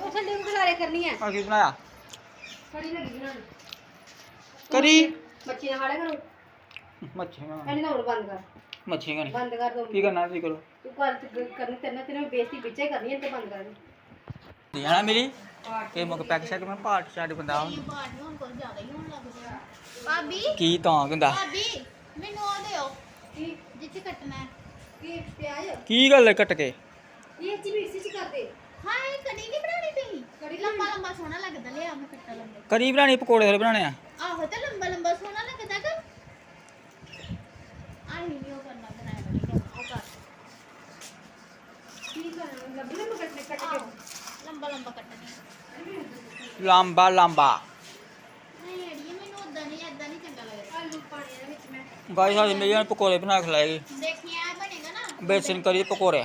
ਉਹ ਥੱਲੇ ਖਲਾਰੇ ਕਰਨੀ ਹੈ ਆ ਕੀ ਬਣਾਇਆ? ਥੋੜੀ ਲੱਗੀ ਬਣਾਉਣ। ਕਰੀ। ਬੱਚੇ ਨਾਲ ਹਾੜੇ ਕਰੋ। ਮੱਛੀਆਂ ਇਹਨੇ ਨਾ ਹੁਣ ਬੰਦ ਕਰ। ਮੱਛੀਆਂ ਨਹੀਂ ਬੰਦ ਕਰ ਦੋ। ਕੀ ਕਰਨਾ ਤੁਸੀਂ ਕਰੋ? ਤੂੰ ਕਰ ਕਰਨੀ ਤੇਰੇ ਤੇਰੇ ਬੇਇੱਜ਼ਤੀ ਵਿੱਚੇ ਕਰਨੀ ਹੈ ਤੇ ਬੰਦ ਕਰ ਦੇ। ਨਾ ਮੇਰੀ? ਇਹ ਮੁਕ ਪੈਕ ਸ਼ੈਕ ਮੈਂ ਪਾਰਟ ਛੱਡ ਬੰਦਾ ਹੁਣ। ਭਾਬੀ। ਕੀ ਤਾਂ ਹੁੰਦਾ ਭਾਬੀ ਮੈਨੂੰ ਉਹ ਦਿਓ। ਕੀ? ਜਿੱਥੇ ਕੱਟਣਾ ਹੈ। ਕੀ? ਪਿਆਜ਼? ਕੀ ਗੱਲ ਹੈ ਕੱਟ ਕੇ? ਇਹ ਚ ਕਰੀ ਬਣਾਣੀ ਪਕੌੜੇ ਥੋੜੇ ਬਣਾਣੇ ਆ। ਆਹੋ ਤੇ ਲੰਬਾ ਲੰਬਾ ਸੋਹਣਾ ਲੱਗਦਾ ਕਰ। ਮੈਂ ਲੰਬਾ ਲੰਬਾ ਨਹੀਂ ਅੜੀਏ ਮੈਨੂੰ ਉਦਾਂ ਨਹੀਂ ਇਦਾਂ ਨਹੀਂ ਚੰਗਾ ਲੱਗਦਾ। ਆਲੂ ਪਾਣੀ ਦੇ ਵਿੱਚ ਮੈਂ। ਗਾਈ ਸਾਡੀ ਮੇਰੀ ਪਕੌੜੇ ਬਣਾ ਕੇ ਖਲਾਏਗੀ ਦੇਖੀ ਬਣੇਗਾ ਨਾ? ਬੇਸਨ ਕਰੀ ਪਕੌੜੇ।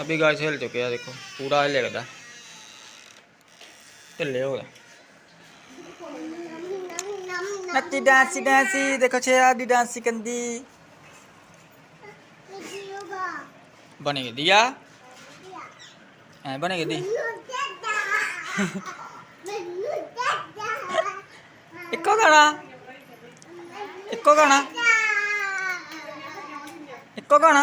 अभी गाय हिल चुके हैं देखो पूरा हिले लगता ढिले हो गया नच्ची डांसी डांसी देखो छेया दी डांसी कंदी बनेगी दिया ऐ बनेगी दी ਇੱਕੋ ਗਾਣਾ ਇੱਕੋ ਗਾਣਾ ਇੱਕੋ ਗਾਣਾ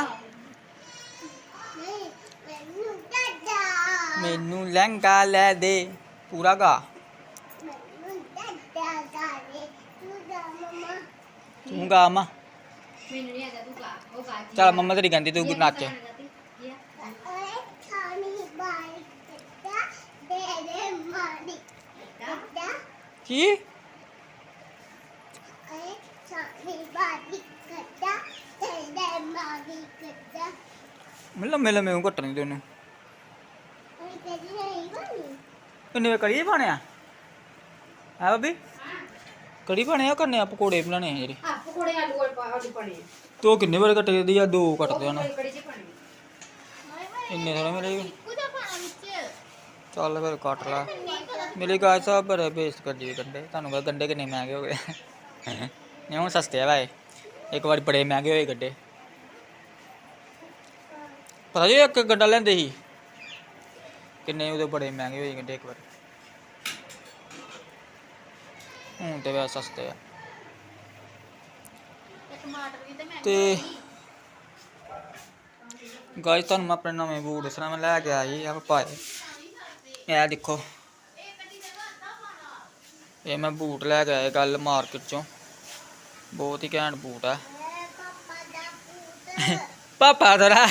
ਮੈਨੂੰ ਲਹਿੰਗਾ ਲੈ ਦੇ, ਪੂਰਾ ਗਾ। ਤੂੰ ਗਾ ਮਾ। ਮੈਨੂੰ ਨਹੀਂ ਆਦਾ ਤੂੰ ਗਾ ਉਹ ਗਾ ਚੱਲ ਮੰਮਾ ਤੇਰੀ ਗੰਦੀ ਤੂੰ ਨੱਚ ਕੀ? ਮਿਲ ਮਿਲ ਮੈਂ ਘਟਣੀ ਤੈਨੂੰ? ਕਿੰਨੇ ਕੜੀ ਬਣਿਆ ਹੈ ਬੱਬੀ ਕੜੀ ਬਣਿਆ ਕਰਨੇ ਆ ਪਕੌੜੇ ਬਣਾਣੇ ਆ ਜਿਹੜੇ? ਆ ਪਕੌੜੇ ਆਲੂ ਆਲੂ ਪਾਣੇ ਤੋ ਕਿੰਨੇ ਵਾਰ ਕੱਟ ਦੇ ਆ? ਦੋ ਕੜੀ ਚ ਪਾਣੇ ਇੰਨੇ ਥੋੜੇ ਮੇਰੇ ਕੁਦਾ ਪਾਣਾ ਵਿੱਚ। ਚੱਲ ਫਿਰ ਕੱਟ ਲਾ। ਮੇਰੇ ਗਾਇ ਸਾਹਿਬ ਬੜੇ ਬੇਸਟ ਕਰ ਜੀ ਗੰਡੇ। ਤੁਹਾਨੂੰ ਪਤਾ ਗੰਡੇ ਕਿੰਨੇ ਮਹਿੰਗੇ ਹੋ ਗਏ। ਨਹੀਂ ਹੁਣ ਸਸਤੇ ਆ ਭਾਈ ਇੱਕ ਵਾਰ ਬੜੇ ਮਹਿੰਗੇ ਹੋਏ ਗੱਡੇ। ਪਤਾ ਜੀ ਇੱਕ ਗੰਡਾ ਲੈਂਦੇ ਸੀ। ਕਿੰਨੇ ਉਹਦੇ ਬੜੇ ਮਹਿੰਗੇ ਹੋਏ ਗੰਡੇ ਇੱਕ ਵਾਰ। ਹੁਣ ਤੇ ਵੈਸੇ ਸਸਤੇ ਆ। ਤੇ ਗਾਇਸ ਤੁਹਾਨੂੰ ਮੈਂ ਆਪਣੇ ਨਵੇਂ ਬੂਟ ਦੱਸਣਾ ਮੈਂ ਲੈ ਕੇ ਆਈ ਆ ਪਾਏ। ਇਹ ਦੇਖੋ। ਇਹ ਮੈਂ ਬੂਟ ਲੈ ਕੇ ਆਇਆ ਕੱਲ ਮਾਰਕੀਟ ਚੋਂ। ਬਹੁਤ ਹੀ ਘੈਂਟ ਬੂਟ ਆ। ਪਾਪਾ ਤੇਰਾ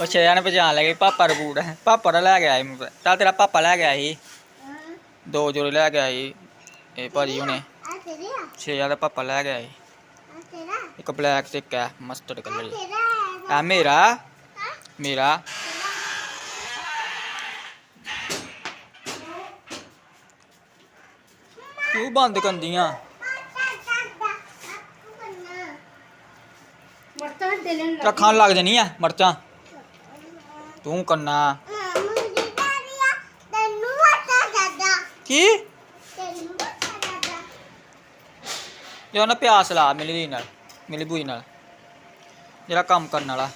ਉਹ ਛੇਆ ਨੇ ਪਛਾਣ ਲਿਆ ਕਿ ਪਾਪਾ ਦਾ ਬੂਟ ਹੈ। ਪਾਪਾ ਦਾ ਲੈ ਕੇ ਆਇਆ ਮੈਂ ਤਾਂ। ਤੇਰਾ ਪਾਪਾ ਲੈ ਕੇ ਆਇਆ ਸੀ। ਦੋ ਜੋੜੇ ਲੈ ਕੇ ਆਏ ਇਹ ਭਾਜੀ ਹੁਣੇ। ਛੇਆ ਦਾ ਪਾਪਾ ਲੈ ਕੇ ਆਏ ਇੱਕ ਬਲੈਕ ਤੇ ਇੱਕ ਹੈ ਮਸਟਰਡ ਕਲਰ। ਆ ਮੇਰਾ? ਮੇਰਾ? ਤੂੰ ਬੰਦ ਕੰਦੀਆਂ। ਮਰਚਾਂ ਦੇ ਲੈਣ ਤਾਂ ਖਾਣ ਲੱਗ ਜਾਣੀ ਆ ਮਰਚਾਂ। ਤੂੰ ਕੰਨਾ। ਕੀ? ਜੋ ਨਾ ਪਿਆਸ ਲਾ ਮਿਲੀ ਦੀ ਨਾਲ ਮਿਲੀ ਬੂਈ ਨਾਲ ਜਿਹੜਾ ਕੰਮ ਕਰਨ ਵਾਲਾ।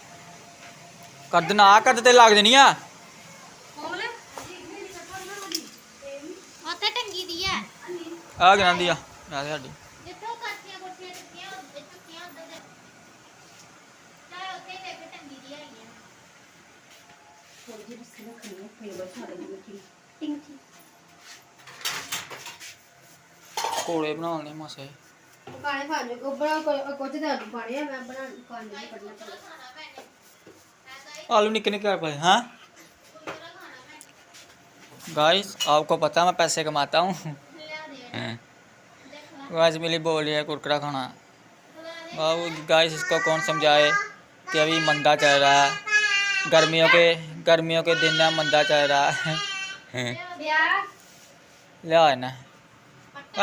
ਕਰਦ ਨਾ ਕਰਦ ਤੇ ਲੱਗ ਜਾਣੀ ਆ। ਆ। ਗਨਾਂਦੀ ਆ ਆ ਸਾਡੀ 먹히네. कोड़े बना लेने खाने को बड़ा आलू पाने हैं मैं बना करना पड़ेगा आलू हाँ गाइस आपको पता मैं पैसे कमाता हूँ गाइस मिली बोली है कुरकरा खाना बाबू गाइस इसको कौन समझाए कि अभी मंदा चल रहा है गर्मियों के गर्मियों के दिन ना मंदा चल रहा है ਵਿਆਹ ਲਿਆ ਨਾ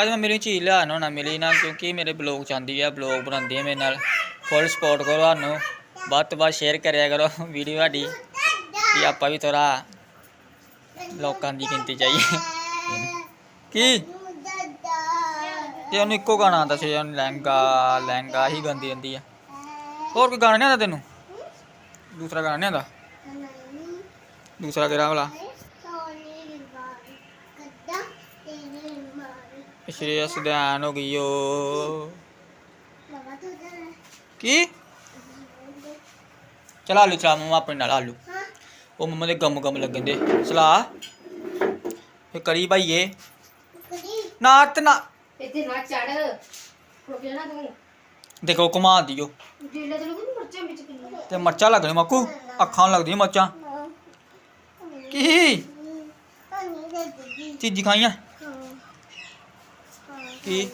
ਅੱਜ ਮੈਂ ਮੇਰੀ ਚੀਜ਼ ਲਿਆ ਨਾ ਮਿਲੀ ਨਾ ਕਿਉਂਕਿ ਮੇਰੇ ਬਲੌਗ ਚਾਹੁੰਦੀ ਆ ਬਲੌਗ ਬਣਾਉਂਦੀ ਹੈ ਮੇਰੇ ਨਾਲ ਫੁੱਲ ਸਪੋਰਟ ਕਰੋ ਸਾਨੂੰ ਵੱਧ ਤੋਂ ਵੱਧ ਸ਼ੇਅਰ ਕਰਿਆ ਕਰੋ ਵੀਡੀਓ ਸਾਡੀ ਕਿ ਆਪਾਂ ਵੀ ਥੋੜਾ ਲੋਕਾਂ ਦੀ ਗਿਣਤੀ ਚਾਹੀਏ ਕੀ ਤੇ ਉਹਨੂੰ ਇੱਕੋ ਗਾਣਾ ਆਉਂਦਾ ਸੀ ਉਹਨੂੰ ਲਹਿੰਗਾ ਲਹਿੰਗਾ ਹੀ ਗਾਉਂਦੀ ਰਹਿੰਦੀ ਆ ਹੋਰ ਕੋਈ ਗਾਣਾ ਨਹੀਂ ਆਉਂਦਾ ਤੈਨੂੰ ਦੂਸਰਾ ਗਾਣਾ ਨਹੀਂ। ਆਉਂਦਾ ਦੂਸਰਾ ਕਿਹੜਾ ਵਾਲਾ? ਸ਼੍ਰੀ ਅਸਦਾਨ ਹੋ ਗਈ ਓ। ਕੀ? ਚਲ ਆਲੂ ਚਲਾ ਮਮਾ ਆਪਣੇ ਨਾਲ ਆਲੂ। ਉਹ ਮਮਾ ਦੇ ਗਮ ਗਮ ਲੱਗਣ ਦੇ। ਸਲਾ ਫੇ ਕਰੀ ਭਾਈਏ। ਨਾ ਤੇ ਨਾ। ਇੱਥੇ ਨਾ ਚੜ ਰੁਕ ਜਾਣਾ ਤੂੰ। ਦੇਖੋ ਘੁਮਾ ਦਿਓ। ਤੈਨੂੰ ਕੋਈ ਮਰਚਾਂ ਵਿੱਚ ਕਿੰਨੀ ਤੇ ਮਰਚਾਂ ਲੱਗਣੀ ਮੱਕੂ ਅੱਖਾਂ ਨੂੰ ਲੱਗਦੀਆਂ ਮਰਚਾਂ। ਕੀ? ਚੀਜ਼ੀ ਖਾਈਆਂ? ਕੀ?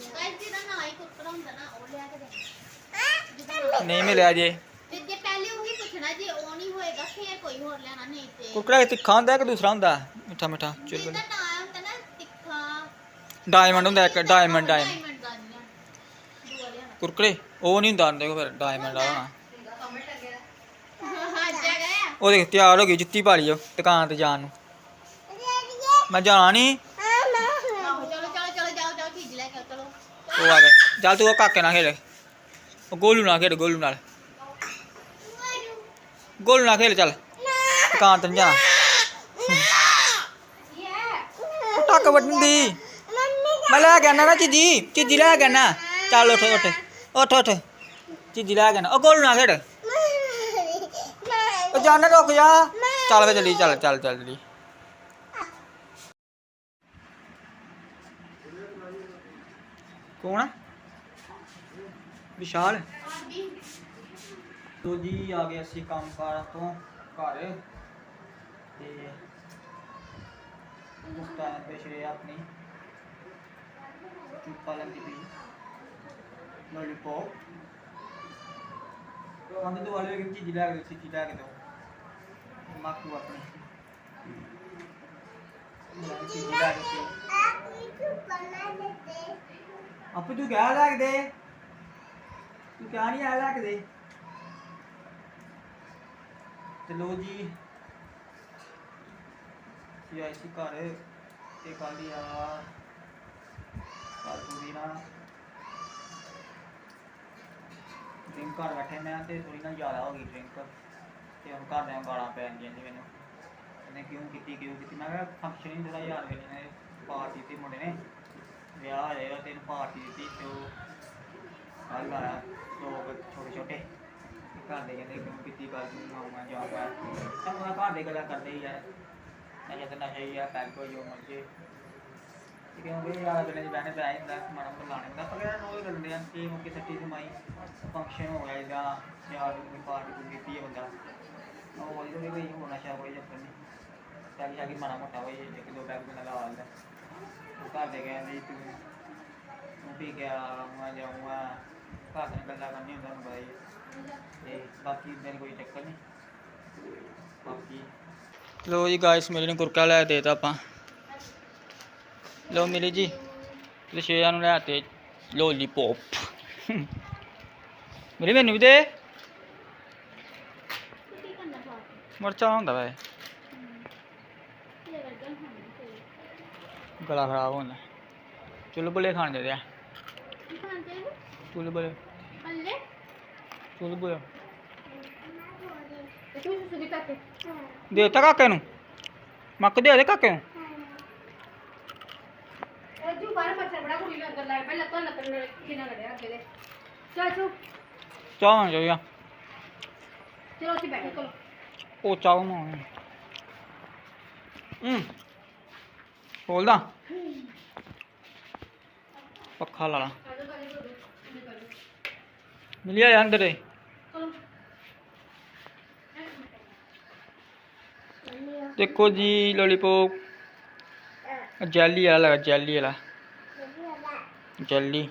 ਨਹੀਂ ਮਿਲਿਆ ਜੇ। ਤੇ ਜੇ ਪਹਿਲੇ ਉਹੀ ਪੁੱਛਣਾ ਜੇ ਉਹ ਨਹੀਂ ਹੋਏਗਾ ਫੇਰ ਕੋਈ ਹੋਰ ਲੈਣਾ ਨਹੀਂ ਤੇ ਕੁਰਕਰਾ ਤਿੱਖਾ। ਹੁੰਦਾ ਕਿ ਦੂਸਰਾ ਹੁੰਦਾ ਮਿੱਠਾ ਮਿੱਠਾ ਚਿਰ ਡਾਇਮੰਡ ਹੁੰਦਾ ਇੱਕ ਡਾਇਮੰਡ ਡਾਇਮੰਡ ਡਾਇਮੰਡ ਉਹ ਨਹੀਂ ਹੁੰਦਾ, ਦੇਖੋ ਫਿਰ ਡਾਇਮੰਡ ਆ ਹੋਣਾ। ਉਹ ਦੇਖ, ਤਿਆਰ ਹੋ ਗਈ, ਜੁੱਤੀ ਪਾ ਲਈ ਉਹ, ਦੁਕਾਨ ਤੇ ਜਾਣ ਨੂੰ। ਮੈਂ ਜਾਣਾ ਨਹੀਂ ਉਹ ਆ ਗਿਆ ਚੱਲ ਤੂੰ ਉਹ ਕਾਕੇ ਨਾਲ ਖੇਡ। ਉਹ ਗੋਲੂ ਨਾਲ ਖੇਡ, ਗੋਲੂ ਨਾਲ। ਗੋਲੂ ਨਾਲ ਖੇਡ, ਚੱਲ। ਦੁਕਾਨ ਤੇ ਨੀ ਜਾਣਾ। ਟੱਕ ਵੱਢਣ ਦੀ। ਮੈਂ ਲੈ ਕੇ ਨਾ ਚੀਜੀ ਚੀਜੀ ਲੈ ਕੇ ਆਣਾ ਚੱਲ ਉੱਠ ਉੱਠ। ਉੱਠ ਉੱਠ। ਚੀਜੀ ਲੈ ਕੇ ਆਣਾ ਉਹ ਗੋਲੂ ਨਾਲ ਖੇਡ। ਉਹ ਜਾਣਾ ਰੁਕ ਜਾ। ਚੱਲ ਵੇ ਜਲਦੀ, ਚੱਲ ਚੱਲ ਚੱਲ ਜਲਦੀ। ਕੌਣ ਆ? ਵਿਸ਼ਾਲ। ਤੋ ਜੀ, ਆ ਗਏ ਅਸੀਂ ਕੰਮ ਕਾਰ ਤੋਂ ਘਰ। ਤੇ ਮੁਸਤਾਨ ਪੇਸ਼ ਆਪਣੀ ਚੁੱਪਾ ਲੰਦੀ ਪਈ। ਲੋਲੀਪੌਪ ਉਹਦੇ ਤੋਂ ਵਾਲੇ ਕਿ ਚੀਜ਼ ਲੈ ਕੇ ਦਿੱਤੀ ਚੀਜ਼ ਲੈ ਕੇ ਦੋ ਤੂੰ ਕਿਆ ਲੈ ਕੇ ਤੂੰ ਕਿਆ ਨਹੀਂ ਆਇਆ ਲੈ ਚਲੋ ਜੀ। ਇਹ ਆਈ ਸੀ ਘਰ। ਤੇ ਕੱਲ ਆ। ਕੱਲ ਨਾ ਡਰਿੰਕ ਕਰ ਬੈਠੇ ਮੈਂ ਤੇ ਥੋੜੀ ਨਾ ਜ਼ਿਆਦਾ ਹੋ ਗਈ ਡਰਿੰਕ ਤੇ ਹੁਣ ਘਰ ਦੇ ਗਾਲਾਂ ਪੈਣ ਦੀਆਂ ਜੀ ਮੈਨੂੰ ਇਹਨੇ ਕਿਉਂ ਕੀਤੀ ਕਿਉਂ ਕੀਤੀ? ਮੈਂ ਕਿਹਾ ਫੰਕਸ਼ਨ ਹੀ ਜਿਹੜਾ ਯਾਰ ਵੇਲੇ ਨੇ ਪਾਰਟੀ ਦਿੱਤੀ ਮੁੰਡੇ ਨੇ। ਵਿਆਹ ਆਏਗਾ ਤੇ ਇਹਨੂੰ ਪਾਰਟੀ ਦਿੱਤੀ ਤੇ ਉਹ ਕੱਲ ਆਇਆ, ਲੋਕ ਛੋਟੇ ਛੋਟੇ ਘਰ ਦੇ ਕਹਿੰਦੇ ਕਿਉਂ ਕੀਤੀ ਗੱਲ ਨੂੰ ਮਾਮਾ ਜਾਊਗਾ ਤਾਂ ਮੈਂ ਘਰ ਦੇ ਗੱਲਾਂ ਕਰਦੇ ਹੀ ਯਾਰ। ਨਸ਼ਾ ਤੇ ਨਸ਼ਾ ਹੀ ਆ ਪੈਗ ਹੋ ਜੋ ਮਰਜ਼ੀ ਕਿਉਂਕਿ ਅਗਲੇ ਦੇ ਬਹਿਣੇ ਪੈ ਜਾਂਦਾ ਮਾੜਾ ਮੋਟਾ ਲਾਣੇ ਦਾ ਪਰ ਯਾਰ ਉਹ ਕਰਦੇ ਆ ਕਿ ਮੁੱਕੇ ਸੱਟੀ ਸਮਾਈ ਫੰਕਸ਼ਨ ਹੋ ਗਿਆ ਜਾਂ ਯਾਰ ਕੋਈ ਪਾਰਟੀ ਕੋਈ ਦਿੱਤੀ ਹੈ ਬੰਦਾ। ਉਹ ਉਹਦੇ ਵੀ ਹੋਣਾ ਸ਼ਾ ਕੋਈ ਜੱਫਰ ਨਹੀਂ। ਸਾਡੀ ਸਾਡੀ ਮਾੜਾ ਮੋਟਾ ਹੋਈ ਇੱਕ ਦੋ ਪੈਗ ਨਾਲ ਲਾ ਲੈਂਦਾ। ਉਹ ਘਰ ਦੇ ਕਹਿੰਦੇ ਤੂੰ ਤੂੰ ਵੀ ਗਿਆ, ਮੈਂ ਜਾਊਂਗਾ। ਘਰ ਦੇ ਗੱਲਾਂ ਕਰਨੀ ਹੁੰਦਾ ਨੂੰ ਬਾਈ। ਤੇ ਬਾਕੀ ਮੇਰੇ ਕੋਈ ਚੱਕਰ ਨਹੀਂ। ਬਾਕੀ ਲੋ ਜੀ ਗਾਇਸ ਮੇਰੇ ਨੂੰ ਕੁਰਕਾ ਲੈ ਦੇਤਾ ਆਪਾਂ। ਲੋ ਮਿਲੀ ਜੀ ਲਸ਼ੇਆ ਨੂੰ ਲੈ ਤੇ ਲੋਲੀਪੌਪ ਮੇਰੇ ਮੈਨੂੰ ਵੀ ਦੇ। ਮਰਚਾ ਹੁੰਦਾ ਵੇ ਗਲਾ ਖਰਾਬ ਹੁੰਦਾ ਚੁਲਬੁਲੇ ਖਾਣ ਦੇ ਚਾਹੀਦਾ ਚੁਲਬੁਲੇ। ਅੱਲੇ ਚੁਲਬੁਲੇ। ਤੇ ਤੂੰ ਕਾਕੇ ਨੂੰ। ਮੱਕ ਦੇ ਦੇ ਕਾਕੇ ਨੂੰ। ਤੂੰ ਬਾਹਰ ਮੱਛਰ ਬੜਾ ਕੁੜੀ ਕਿਨਾਂ ਲੜਿਆ ਅੱਗੇ ਦੇ। ਚੱਲ ਚਾਹ ਉੱਥੇ ਬੈਠੋ ਚਲੋ। ਉਹ ਚਾਹ ਨਾ ਹੂੰ। ਬੋਲਦਾ। ਪੱਖਾ ਲਾ ਲਾ। ਮਿਲਿਆ ਯਾਰ ਅੰਦਰ ਦੇਖੋ ਜੀ ਲੋਲੀਪੌਪ। ਜੈਲੀ ਵਾਲਾ ਲਗਾ ਜੈਲੀ ਵਾਲਾ ਜੈਲੀ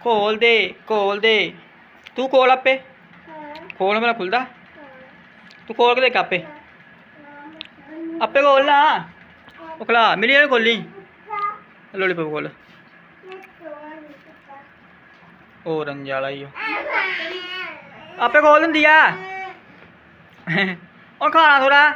ਖੋਲ ਦੇ ਖੋਲ ਦੇ ਤੂੰ ਖੋਲ ਆਪੇ ਖੋਲ ਮੇਰਾ ਖੁੱਲਦਾ ਤੂੰ ਖੋਲ ਕੇ ਦੇਖ ਆਪੇ ਆਪੇ ਖੋਲ ਨਾ ਉਹ ਖਲਾ ਮੇਰੀ ਇਹ ਖੋਲੀ ਲੋਲੀਪੌਪ ਖੋਲ orange ਵਾਲਾ ਹੀ ਉਹ। ਆਪੇ ਖੋਲ ਦਿੰਦੀ ਆ। ਉਹ ਖਾਣਾ ਥੋੜਾ